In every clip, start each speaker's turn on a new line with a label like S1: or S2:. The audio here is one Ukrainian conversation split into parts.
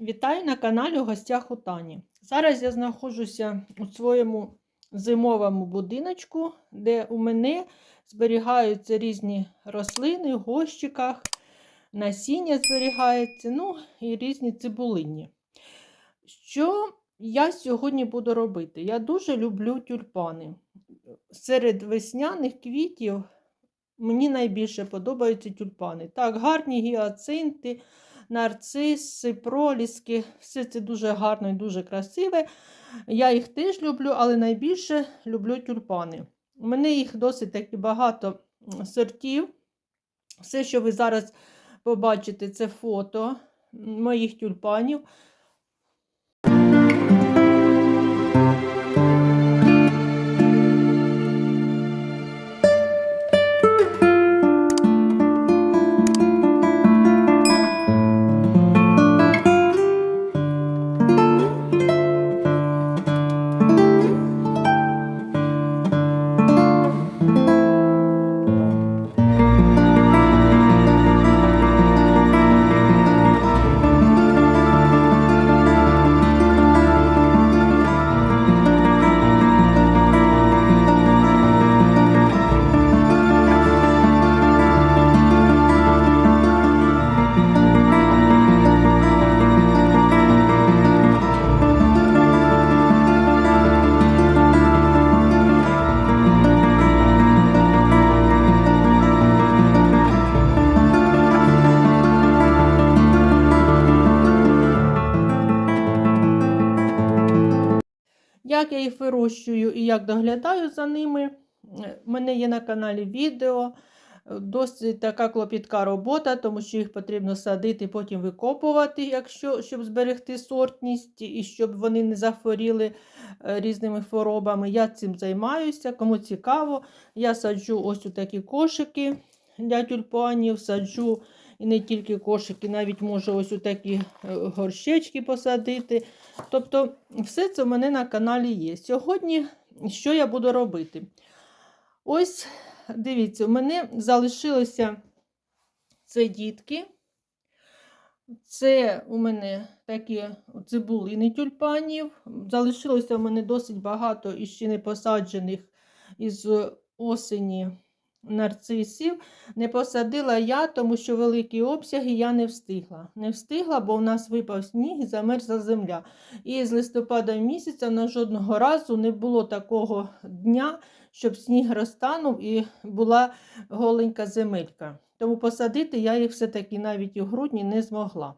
S1: Вітаю на каналі у гостях у Тані. Зараз я знаходжуся у своєму зимовому будиночку, де у мене зберігаються різні рослини в горщиках, насіння зберігається, ну і різні цибулині. Що я сьогодні буду робити? Я дуже люблю тюльпани. Серед весняних квітів мені найбільше подобаються тюльпани. Так, гарні гіацинти нарциси, проліски. Все це дуже гарно і дуже красиве. Я їх теж люблю, але найбільше люблю тюльпани. У мене їх досить таки багато сортів. Все, що ви зараз побачите, це фото моїх тюльпанів. Як я їх вирощую і як доглядаю за ними. У мене є на каналі відео. Досить така клопітка робота, тому що їх потрібно садити, потім викопувати, якщо, щоб зберегти сортність і щоб вони не захворіли е, різними хворобами. Я цим займаюся. Кому цікаво, я саджу ось у такі кошики для тюльпанів, саджу і не тільки кошики, навіть можу ось у такі е, горщечки посадити. Тобто, все це в мене на каналі є. Сьогодні що я буду робити? Ось, дивіться, у мене залишилося це дітки. Це у мене такі цибулини тюльпанів. Залишилося у мене досить багато іще не посаджених із осені нарцисів. Не посадила я, тому що великі обсяги я не встигла. Не встигла, бо в нас випав сніг і замерзла земля. І з листопада місяця на жодного разу не було такого дня, щоб сніг розтанув і була голенька земелька. Тому посадити я їх все-таки навіть у грудні не змогла.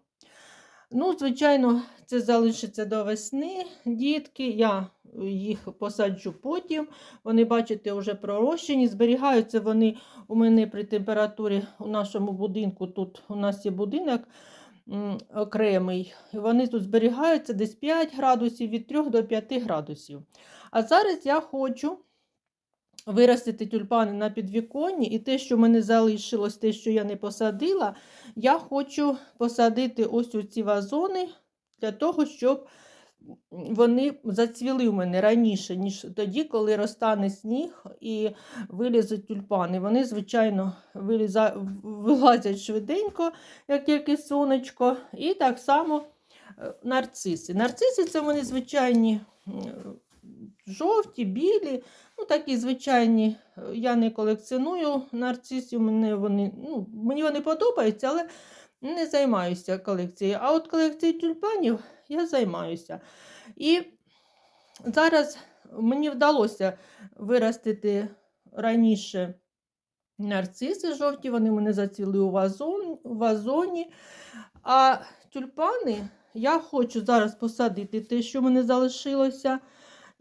S1: Ну, звичайно, це залишиться до весни, дітки. Я їх посаджу потім. Вони, бачите, вже пророщені. Зберігаються вони у мене при температурі у нашому будинку. Тут у нас є будинок окремий. Вони тут зберігаються десь 5 градусів від 3 до 5 градусів. А зараз я хочу виростити тюльпани на підвіконні, і те, що в мене залишилось, те, що я не посадила, я хочу посадити ось у ці вазони для того, щоб вони зацвіли у мене раніше, ніж тоді, коли розтане сніг і вилізуть тюльпани. Вони, звичайно, виліза... вилазять швиденько, як тільки сонечко. І так само е, нарциси. Нарциси це вони звичайні жовті, білі, ну такі звичайні. Я не колекціоную нарцисів, мені вони, ну, мені вони подобаються, але не займаюся колекцією. А от колекцією тюльпанів я займаюся. І зараз мені вдалося виростити раніше нарциси жовті, вони мене зацвіли у вазон, у вазоні. А тюльпани я хочу зараз посадити те, що мене залишилося.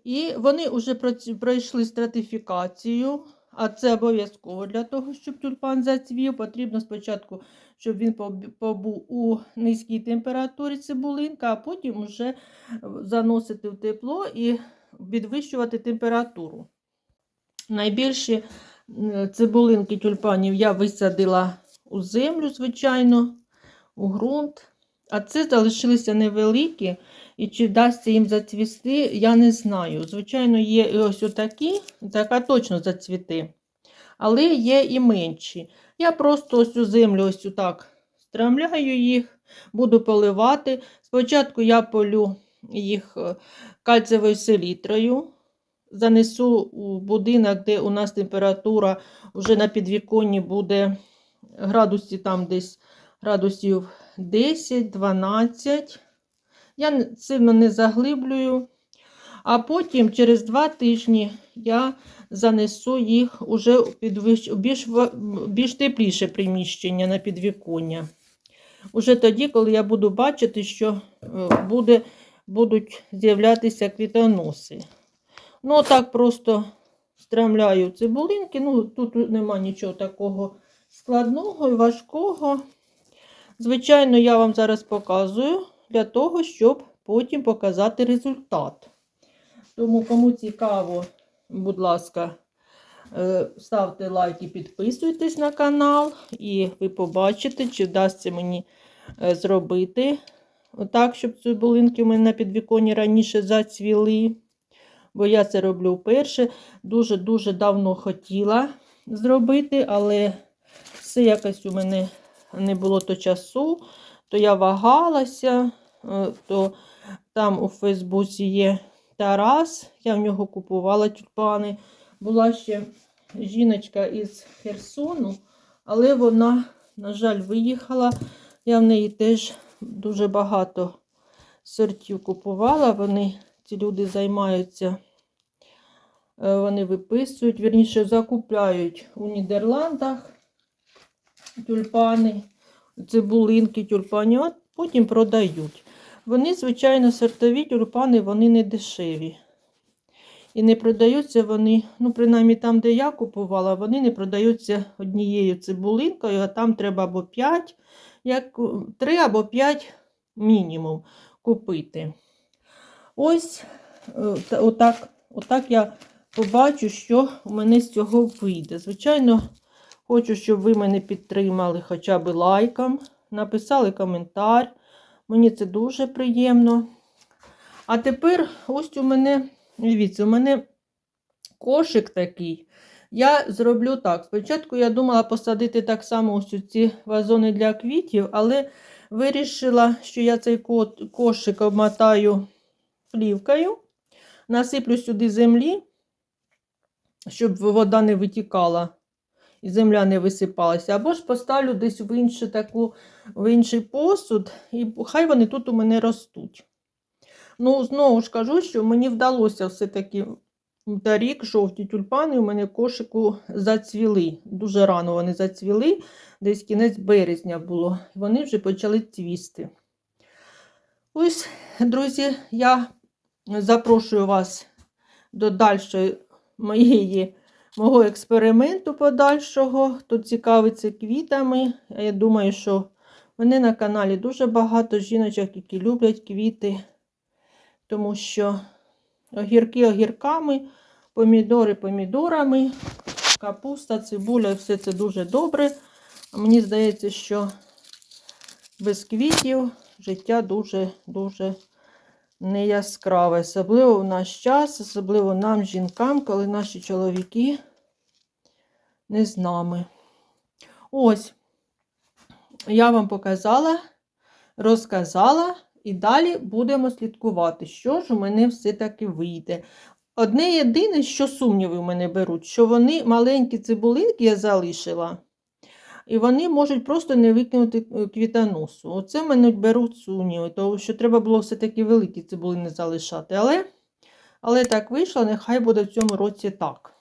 S1: І вони вже пройшли стратифікацію. А це обов'язково для того, щоб тюльпан зацвів. Потрібно спочатку, щоб він побув у низькій температурі цибулинка, а потім вже заносити в тепло і підвищувати температуру. Найбільші цибулинки тюльпанів я висадила у землю, звичайно, у ґрунт. А це залишилися невеликі. І чи вдасться їм зацвісти, я не знаю. Звичайно, є і ось отакі, така точно зацвіти. Але є і менші. Я просто ось у землю ось так Страмляю їх, буду поливати. Спочатку я полю їх е, кальцевою селітрою. Занесу у будинок, де у нас температура вже на підвіконні буде градусів там десь градусів 10-12. Я сильно не заглиблюю. А потім через два тижні я занесу їх уже у більш, більш тепліше приміщення на підвіконня. Уже тоді, коли я буду бачити, що е, буде, будуть з'являтися квітоноси. Ну, так просто стремляю цибулинки. Ну, тут нема нічого такого складного і важкого. Звичайно, я вам зараз показую для того, щоб потім показати результат. Тому, кому цікаво, будь ласка, е, ставте лайк і підписуйтесь на канал, і ви побачите, чи вдасться мені е, зробити так, щоб цибулинки у мене на підвіконні раніше зацвіли. Бо я це роблю вперше. Дуже-дуже давно хотіла зробити, але все якось у мене не було то часу, то я вагалася, е, то там у Фейсбуці є Тарас, я в нього купувала тюльпани. Була ще жіночка із Херсону, але вона, на жаль, виїхала. Я в неї теж дуже багато сортів купувала. Вони, ці люди займаються, е, вони виписують, вірніше закупляють у Нідерландах тюльпани, цибулинки тюльпанів, а потім продають. Вони, звичайно, сортові тюльпани, вони не дешеві. І не продаються вони, ну, принаймні там, де я купувала, вони не продаються однією цибулинкою, а там треба або 5, як 3 або 5 мінімум купити. Ось е, отак, отак я побачу, що у мене з цього вийде. Звичайно, хочу, щоб ви мене підтримали хоча б лайком, написали коментар. Мені це дуже приємно. А тепер ось у мене, дивіться, у мене кошик такий. Я зроблю так. Спочатку я думала посадити так само ось ці вазони для квітів, але вирішила, що я цей кошик обмотаю плівкою, насиплю сюди землі, щоб вода не витікала і земля не висипалася. Або ж поставлю десь в, іншу таку, в інший посуд, і хай вони тут у мене ростуть. Ну, знову ж кажу, що мені вдалося все-таки та рік жовті тюльпани у мене кошику зацвіли. Дуже рано вони зацвіли, десь кінець березня було. Вони вже почали цвісти. Ось, друзі, я запрошую вас до дальшої моєї, мого експерименту подальшого. Хто цікавиться квітами. Я думаю, що мене на каналі дуже багато жіночок, які люблять квіти, тому що огірки огірками, помідори помідорами, капуста, цибуля, все це дуже добре. Мені здається, що без квітів життя дуже-дуже не яскраве. Особливо в наш час, особливо нам, жінкам, коли наші чоловіки не з нами. Ось, я вам показала, розказала, і далі будемо слідкувати, що ж у мене все-таки вийде. Одне єдине, що сумніви в мене беруть, що вони маленькі цибулинки я залишила, і вони можуть просто не викинути е, квітоносу. Оце мене беруть сумніви, тому що треба було все-таки великі цибулини залишати. Але, але так вийшло, нехай буде в цьому році так.